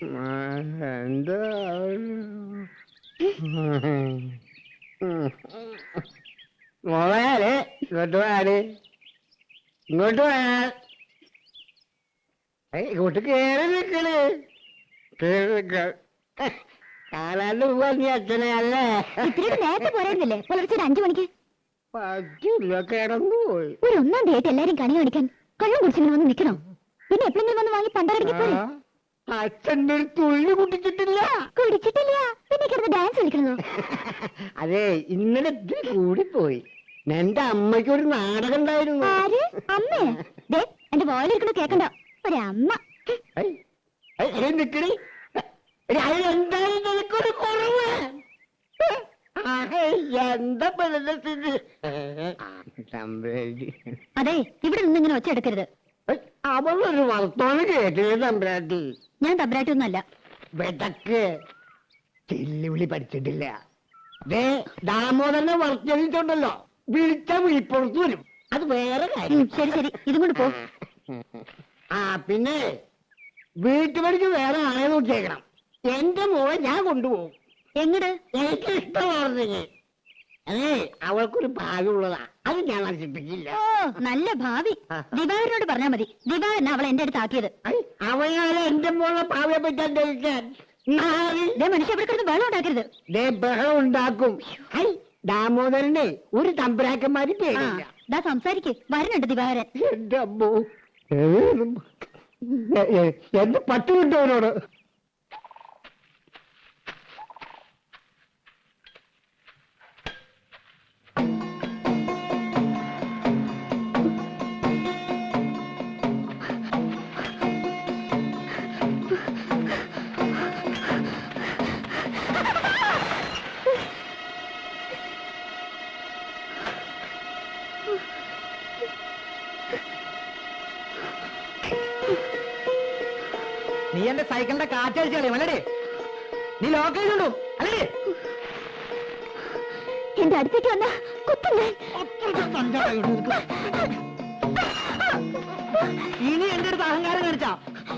എന്താ? മോളെ ഇങ്ങോട്ട് ഇങ്ങോട്ട് കേറി നിക്കണ് കേറി നിക്ക. കാണാണ്ട് പോവാ അച്ഛനെ അല്ലേ? ഇത്തിരി നേരത്തെ പോരായിരുന്നില്ലേ? പുലർച്ചെ ഒരു അഞ്ചു മണിക്ക്? പറ്റില്ല കിടന്നു പോയി ഒരു ഒന്നാം തീയതി എല്ലാരും കണി കാണിക്കാൻ. കള്ളം കുടിച്ചിങ്ങനെ വന്ന് നിക്കണോ പിന്നെ എപ്പോഴെങ്കിലും വന്ന് വാങ്ങി പണ്ടരടിക്ക് പോരെ? അച്ഛന്റെ ഒരു തുള്ളി കുടിച്ചിട്ടില്ല. കുടിച്ചിട്ടില്ല. പിന്നെ കിടന്ന് ഡാൻസ് കളിക്കണതോ അതെ ഇന്നലെ ഇത്തിരി കൂടിപ്പോയി. എന്റെ അമ്മയ്ക്ക് ഒരു നാടകം ഉണ്ടായിരുന്നു ആര്? അമ്മേ ദേ എന്റെ വോയിലിരിക്കണ കേക്കണ്ട. ഒരമ്മ. ഐ, ഐ, ഐ, നിക്കടി. എടി, അതിലെന്താണ് നിനക്കൊരു കുറവ്. ആ, എന്താ പലതരത്തിൽ തമ്പുരാട്ടി അതെ ഇവിടെ നിന്ന് ഇങ്ങനെ ഒച്ച എടുക്കരുത്. അവളൊരു വർത്തമാനം കേട്ടില്ലേ തമ്പ്രാട്ടി? ഞാൻ തമ്പ്രാട്ടി ഒന്നല്ല വെടക്ക്. ചെല്ലുവിളി പഠിച്ചിട്ടില്ല. ദേ ദാമോദരനെ വർത്തിച്ചുണ്ടല്ലോ വിളിച്ച വിളിപ്പുറത്ത് വരും. അത് വേറെ കാര്യം. ശരി ശരി. ഇതും കൊണ്ട് പോ. ആ പിന്നെ വീട്ടുപടിക്ക് വേറെ ആളെ നോക്കിയേക്കണം. എന്റെ മോളെ ഞാൻ കൊണ്ടുപോകും. എങ്ങട്? എനിക്ക് ഇഷ്ടമാർന്നെങ്കിൽ അതെ അവൾക്കൊരു ഭാഗ്യമുള്ളതാ അത് ഞാൻ നശിപ്പിക്കില്ല ഓ നല്ല ഭാവി. ദിവാകരനോട് പറഞ്ഞാ മതി. ദിവാകരനാ അവളെ എന്റെ അടുത്ത് ആക്കിയത്. അവയാലെ എന്റെ മോളെ ഭാവിയെ പറ്റാൻ ദേ മനുഷ്യ ഇവിടെ കിടന്ന് വെള്ളം ഉണ്ടാക്കരുത്. ദേ ബഹളം ഉണ്ടാക്കും. ഐ ദാമോദരനെ ഒരു തമ്പുരാക്കന്മാര് ആ പേടില്ല. ദാ സംസാരിക്ക്. വരുന്നുണ്ട് ദിവാകരൻ. എന്റെ അമ്മോ ഏതും. എ- എ- എന്ത് പട്ടി കിട്ടുമവനോട് നീ എന്റെ സൈക്കിളിന്റെ കാറ്റടിച്ച് കളയും അല്ലേ നീ ലോക്ക് ചെയ്തുണ്ടോ അല്ലേ എന്റെ അടുത്തേക്ക് വന്ന ഇനി എന്റെ അടുത്ത് അഹങ്കാരം കാണിച്ചാ.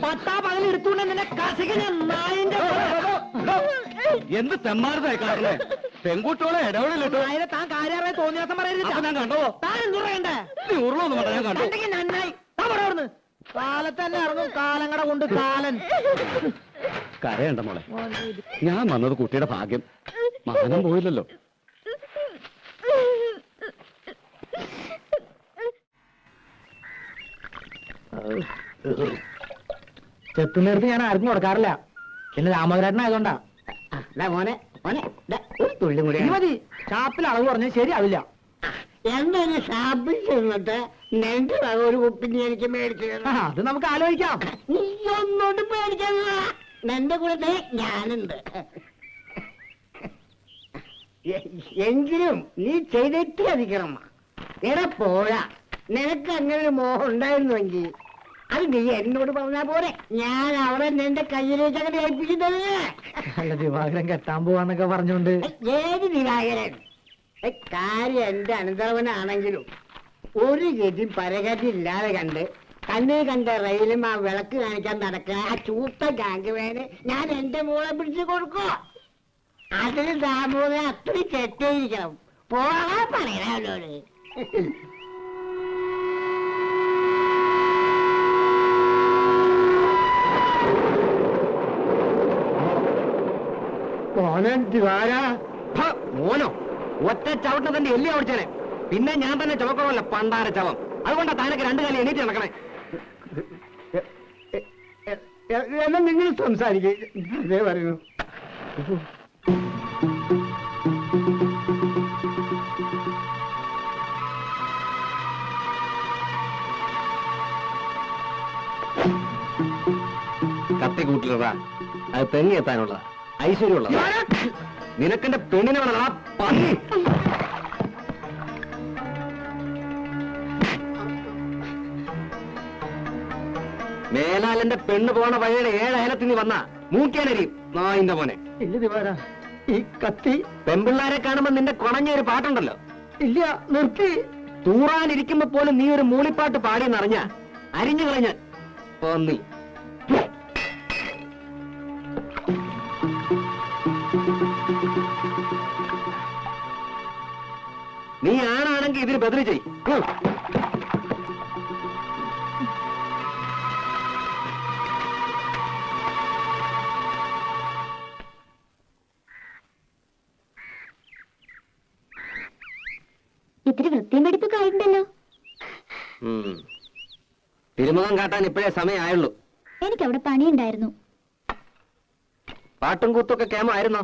പത്താ പകൽ എടുത്തുകൊണ്ട് നിന്നെ കസികഞ്ഞ നായിന്റെ എന്ത് തെമ്മാരതായി കാണുന്നേ? പെൺകുട്ടികളെ ഇടപെടലിട്ടോ അതിനെ താൻ കാര്യമായി തോന്നിയാസം പറയരുത് ഞാൻ കണ്ടോ? താൻ എന്തു പറയണ്ടേ? നീ ഉരുളൊന്നും വേണ്ട ഞാൻ കണ്ടു? നന്നായി. താ കാലത്തന്നെ ഇറങ്ങും. കാലങ്ങടെ കൊണ്ട് കാലൻ. കരയണ്ട മോളെ. ഞാൻ വന്നത് കുട്ടിയുടെ ഭാഗ്യം. മാനം പോയില്ലല്ലോ. ചെത്തുന്നിടത്ത് ഞാൻ ആർക്കും കൊടുക്കാറില്ല. പിന്നെ രാമകരാട്ടനായതുകൊണ്ടാ ആയതുകൊണ്ടാ. മോനെ മോനെ ഒരു തുള്ളി കൂടി മതി. ഷാപ്പിൽ അളവ് പറഞ്ഞാൽ ശരിയാവില്ല. എന്താണ് ഷാപ്പിൽ ചെന്നിട്ട് നിന്റെ വക ഒരു കുപ്പിനി എനിക്ക് മേടിച്ചു ആ, തരണം. അത് നമുക്ക് ആലോചിക്കാം. നീ ഒന്നോട്ട് പേടിക്കണ്ട നിന്റെ കൂടെ ദേ ഞാനുണ്ട്. എ- എങ്കിലും നീ ചെയ്തിട്ട് അധികണം എടാ പോരാ നിനക്ക് അങ്ങനെ ഒരു മോഹം ഉണ്ടായിരുന്നുവെങ്കിൽ അത് നീ എന്നോട് പറഞ്ഞാ പോരെ. ഞാൻ അവളെ നിന്റെ കയ്യിലേക്ക് അങ്ങനെ ഏൽപ്പിക്കുന്നത് അല്ല ദിവാകരൻ കെട്ടാൻ പോവാന്നൊക്കെ പറഞ്ഞോണ്ട്. ഏത് ദിവാകരൻ? കാര്യം എന്റെ അനന്തരവനാണെങ്കിലും ഒരു ഗതി പരഗതി ഇല്ലാതെ കണ്ട് കണ്ണിൽ കണ്ട റെയിലും ആ വിളക്ക് കാണിക്കാൻ നടക്കുക ആ ചൂത്ത ഗാങ്ക് ഞാൻ എന്റെ മോളെ പിടിച്ചു കൊടുക്കോ? അതിന് ദാമോദരൻ അത്രയും ചെറ്റേയിരിക്കണം പോകാൻ പറയണോട് ഹ, മോനോ? ഒറ്റ ചവിട്ടിന് തന്റെ എല്ലി ഓടിച്ചേനെ. പിന്നെ ഞാൻ തന്നെ ചുമക്കണമല്ല പണ്ടാര ചവം. അതുകൊണ്ടാ താനൊക്കെ രണ്ടു കാലം എണീറ്റ് നടക്കണേ. എന്നാ നിങ്ങൾ സംസാരിക്കേ. പറയുന്നു. കത്തി കൂട്ടിലതാ. അത് തെങ്ങി എത്താനുള്ളതാ ഐശ്വര്യമുള്ളതാ നിനക്കെന്റെ പെണ്ണിനെ വേണം. ആ പന്നി. മേലാലെന്റെ പെണ്ണ് പോണ വഴിയുടെ ഏഴ് അയലത്തിൽ നീ വന്ന. മൂക്കേനരിയും നായിന്റെ മോനെ. ഇല്ല ദിവാര ഈ കത്തി പെമ്പിള്ളാരെ കാണുമ്പോ നിന്റെ കുണഞ്ഞ ഒരു പാട്ടുണ്ടല്ലോ. ഇല്ല നിർത്തി. തൂറാനിരിക്കുമ്പോ പോലും നീ ഒരു മൂളിപ്പാട്ട് പാടിയെന്നറിഞ്ഞ അരിഞ്ഞു കളഞ്ഞ പന്നി. ഇതിന് ബദലി ചെയ്. ഇത്തിരി വൃത്തിയും പിടിപ്പൊക്കെ ആയിട്ടുണ്ടല്ലോ. തിരുമുഖം കാട്ടാൻ ഇപ്പോഴേ സമയമായുള്ളൂ എനിക്ക് അവിടെ പണിയുണ്ടായിരുന്നു. പാട്ടും കൂത്തൊക്കെ കേമായിരുന്നോ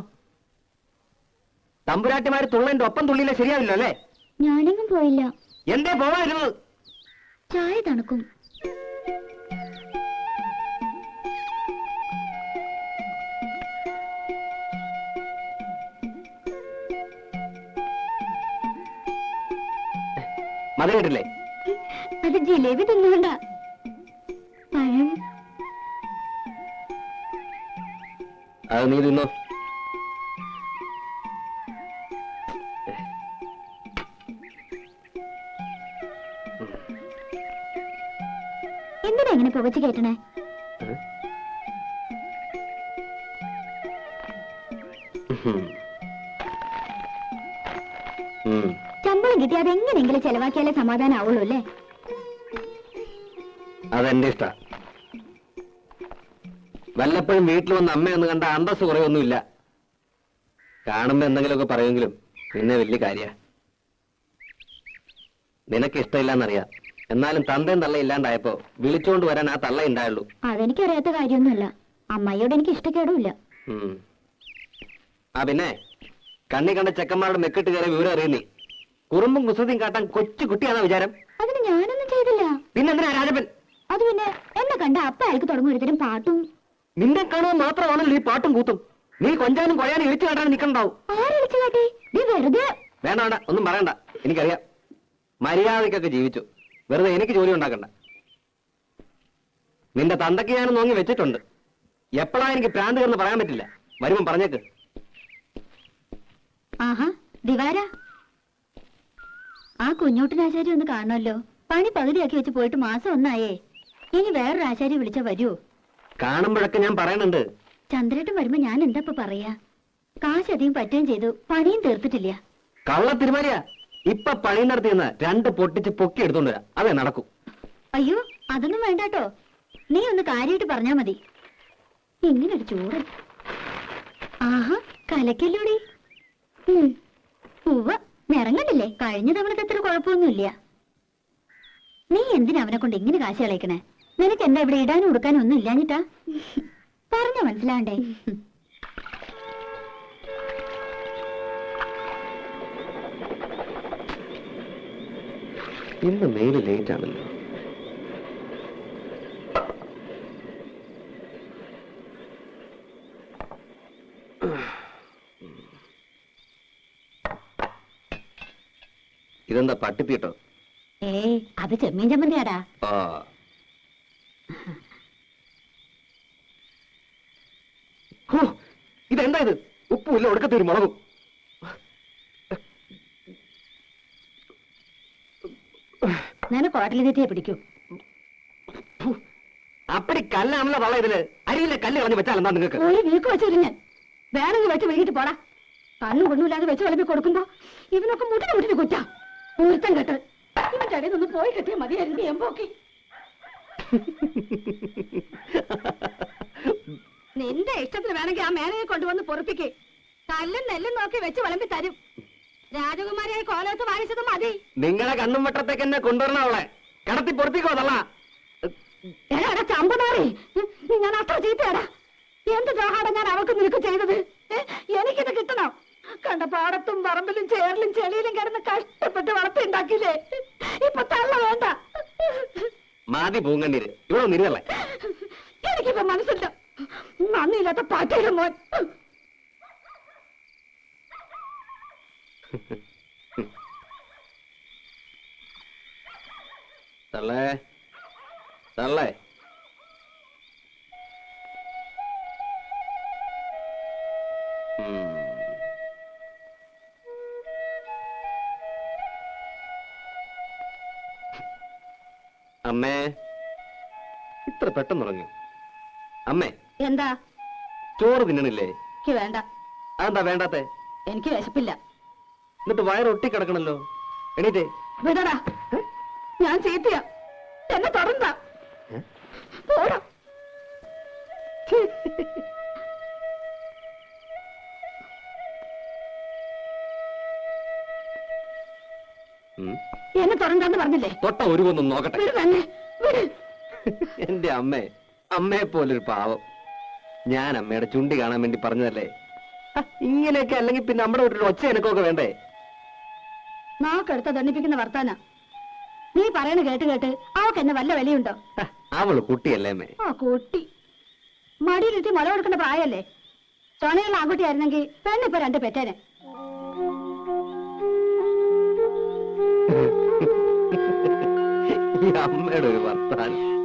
തമ്പുരാട്ടിമാര് തുള്ളന്റെ ഒപ്പം തുള്ളിയില്ല ശരിയാവില്ല അല്ലേ ഞാനെങ്ങും പോയില്ല. എന്തേ പോവായിരുന്നത് ചായ തണുക്കും. അത് ജിലേബി തിന്നുകൊണ്ട. പഴം. അത് നീ തിന്നോ. എന്തിനാ കേട്ടണേ കയറ്റണേ. ശമ്പളം കിട്ടി അതെങ്ങനെങ്കിലും ചെലവാക്കിയാലേ സമാധാനം ആവുള്ളൂ അല്ലേ? അതെന്റെ ഇഷ്ട. വല്ലപ്പോഴും വീട്ടിൽ വന്ന് അമ്മയൊന്ന് കണ്ട അന്തസ് കുറയൊന്നുമില്ല. കാണുമ്പോ എന്തെങ്കിലുമൊക്കെ പറയുമെങ്കിലും പിന്നെ വലിയ കാര്യ. നിനക്ക് ഇഷ്ടമില്ലെന്നറിയാം എന്നാലും തന്തയും തള്ള ഇല്ലാണ്ടായപ്പോ വിളിച്ചോണ്ട് വരാൻ ആ തള്ള ഉണ്ടായുള്ളൂ അതെനിക്കറിയാത്ത കാര്യമൊന്നുമല്ല. അമ്മയോട് എനിക്ക് ഇഷ്ടക്കേടുമില്ല. ആ പിന്നെ കണ്ണി കണ്ട ചെക്കന്മാരുടെ മെക്കിട്ട് കയറി വിവരം അറിയുന്നേ. കുറുമ്പും കുസൃതിയും കാട്ടാൻ കൊച്ചു കുട്ടിയാണോ വിചാരം? അതിന് ഞാനൊന്നും ചെയ്തില്ല. പിന്നെന്തിനാ രാജപ്പൻ? അത് പിന്നെ എന്നെ കണ്ട അപ്പ അയാൾക്ക് തുടങ്ങും ഒരുതരം പാട്ടും. നിന്നെ കാണുക മാത്രമാണല്ലോ ഈ പാട്ടും കൂത്തും. നീ കൊഞ്ചാനും കൊയാനും ഇഴിച്ചു കാട്ടാൻ നിൽക്കണ്ടാവും ആരടിച്ചു കാട്ടി? നീ വെറുതെ വേണ്ട വേണ്ട ഒന്നും പറയണ്ട. എനിക്കറിയാം. മര്യാദക്കൊക്കെ ജീവിച്ചു. വെറുതെ എനിക്ക് ജോലി ഉണ്ടാക്കണ്ട. നിന്റെ തന്തയ്ക്ക് ഞാൻ നോങ്ങി വെച്ചിട്ടുണ്ട്. എപ്പോഴാ എനിക്ക് പ്രാന്ത് എന്ന് പറയാൻ പറ്റില്ല. വരുമ്പം പറഞ്ഞേക്ക്. ആഹാ ദിവാര. ആ കുഞ്ഞോട്ടനാശാരി ഒന്ന് കാണുമല്ലോ പണി പകുതിയാക്കി വെച്ച് പോയിട്ട് മാസം ഒന്നായേ. ഇനി വേറൊരു ആശാരി വിളിച്ചാ വരൂ കാണുമ്പോഴൊക്കെ ഞാൻ പറയുന്നുണ്ട്. ചന്ദ്രേട്ടൻ വരുമ്പോ ഞാൻ എന്താ പറയാ? കാശ് അധികം പറ്റുകയും ചെയ്തു പണിയും തീർത്തിട്ടില്ല. കള്ള തിരുമലിയ. ഇപ്പൊ പണി നടത്തി രണ്ട് പൊട്ടിച്ച് പൊക്കി എടുത്തോണ്ട് വരാം. അതെ നടക്കൂ. അയ്യോ അതൊന്നും വേണ്ടാട്ടോ. നീ ഒന്ന് കാര്യമായിട്ട് പറഞ്ഞാ മതി. ഇങ്ങനൊരു ചൂട് ആഹാ കലക്കല്ലൂടി. ഉവ്വ നിറങ്ങണ്ടില്ലേ കഴിഞ്ഞ തവണത്തെ അത്ര കുഴപ്പമൊന്നുമില്ല. നീ എന്തിനാ അവനെ കൊണ്ട് ഇങ്ങനെ കാശ് കളയിക്കണേ? നിനക്ക് എന്താ ഇവിടെ ഇടാനും ഉടുക്കാനും ഒന്നും ഇല്ലാഞ്ഞിട്ടാ? പറഞ്ഞ മനസ്സിലാണ്ടേ ഇന്ന് മെയിൽ ലേറ്റ് ആണല്ലോ. ഇതെന്താ പട്ടിപ്പിട്ടോ? ഏയ് അത് ചെമ്മീൻ ചമ്മന്തിയാടാ. ആ. ഇതെന്താ ഇത്? ഉപ്പുമില്ല ഒടുക്കത്തെ ഒരു മുളകും. നിനക്ക് ഹോട്ടലിൽ തെറ്റിയെ പിടിക്കൂ. ഫു, അപ്പടി കല്ലാണല്ലോ തള്ള ഇതിൽ. അരിയിലെ കല്ല് കളഞ്ഞ് വെച്ചാൽ എന്താ നിങ്ങൾക്ക് ഒരു വീക്ക് വെച്ചിരുന്നു ഞാൻ വേണമെങ്കിൽ വെച്ച് വൈകിട്ട് പോടാ. കണ്ണും കൊണ്ടുമില്ലാതെ വെച്ച് വിളമ്പി കൊടുക്കുമ്പോ ഇവനൊക്കെ മുട്ടിന് മുട്ടിന് കുറ്റ. ഊർത്തം കെട്ട്. ഇവന്റെ ഇടയിൽ നിന്ന് പോയി കിട്ടിയ മതിയായിരുന്നു എമ്പോക്കി. നിന്റെ ഇഷ്ടത്തിന് വേണമെങ്കിൽ ആ മേനയെ കൊണ്ടുവന്ന് പൊറപ്പിക്കേ. കല്ലും നെല്ലും നോക്കി വെച്ച് വിളമ്പി തരും. രാജകുമാരിയെ കോലത്ത് വാങ്ങിച്ചത് മതി. നിങ്ങളെ കണ്ണും വട്ടത്തേക്ക് എന്നെ കൊണ്ടുവരണം അവളെ. കടത്തി തള്ള. എടാ ചമ്പനാറി ഞാൻ അത്ര ചീത്തയാടാ. എന്ത് ദ്രോഹാടാ ഞാൻ അവൾക്ക് നിനക്ക് ചെയ്തത്? എനിക്കിത് കിട്ടണം? കണ്ട പാടത്തും പറമ്പിലും ചേറിലും ചെളിയിലും കിടന്ന് കഷ്ടപ്പെട്ട് വളർത്തിണ്ടാക്കിയില്ലേ ഇപ്പൊ തള്ള വേണ്ട. മാതി പൂങ്കണ്ണീര് ഇവിടെ ഒന്നിരുന്നല്ലേ എനിക്കിപ്പോ മനസ്സില്ല. നന്ദിയില്ലാത്ത പാറ്റയുടെ മോൻ. തള്ളേ. തള്ളേ. അമ്മേ. ഇത്ര പെട്ടെന്ന് ഉറങ്ങി അമ്മേ. എന്താ? ചോറ് തിന്നണില്ലേ? എനിക്ക് വേണ്ട. അതെന്താ വേണ്ടാത്തെ? എനിക്ക് വിശപ്പില്ല. എന്നിട്ട് വയർ ഒട്ടി കിടക്കണല്ലോ എണീറ്റേ വിടടാ ഞാൻ ചീത്തയാ. എന്നെ തുടർന്ന പോടാ. എന്നെ തുടർന്നാന്ന് പറഞ്ഞില്ലേ? തൊട്ട ഒരു കൊന്നും നോക്കട്ടെ എന്റെ അമ്മേ അമ്മയെ പോലൊരു പാവം. ഞാൻ അമ്മയുടെ ചുണ്ടി കാണാൻ വേണ്ടി പറഞ്ഞതല്ലേ? ഇങ്ങനെയൊക്കെ അല്ലെങ്കിൽ പിന്നെ നമ്മുടെ ഒരു ഒച്ച എനക്കൊക്കെ വേണ്ടേ? നാക്കെടുത്ത ദണ്ണിപ്പിക്കുന്ന വർത്താന. നീ പറയണ കേട്ട് കേട്ട് അവക്ക് എന്നെ വല്ല വിലയുണ്ടോ? അവൾ കുട്ടിയല്ലേ ആ കുട്ടി. മടിയിലിട്ട് മുല കൊടുക്കേണ്ട പ്രായല്ലേ? ചൊണയുള്ള ആൺകുട്ടിയായിരുന്നെങ്കിൽ പെണ്ണിപ്പോ രണ്ട് പെറ്റേനെ. അമ്മയുടെ ഒരു വർത്താനം.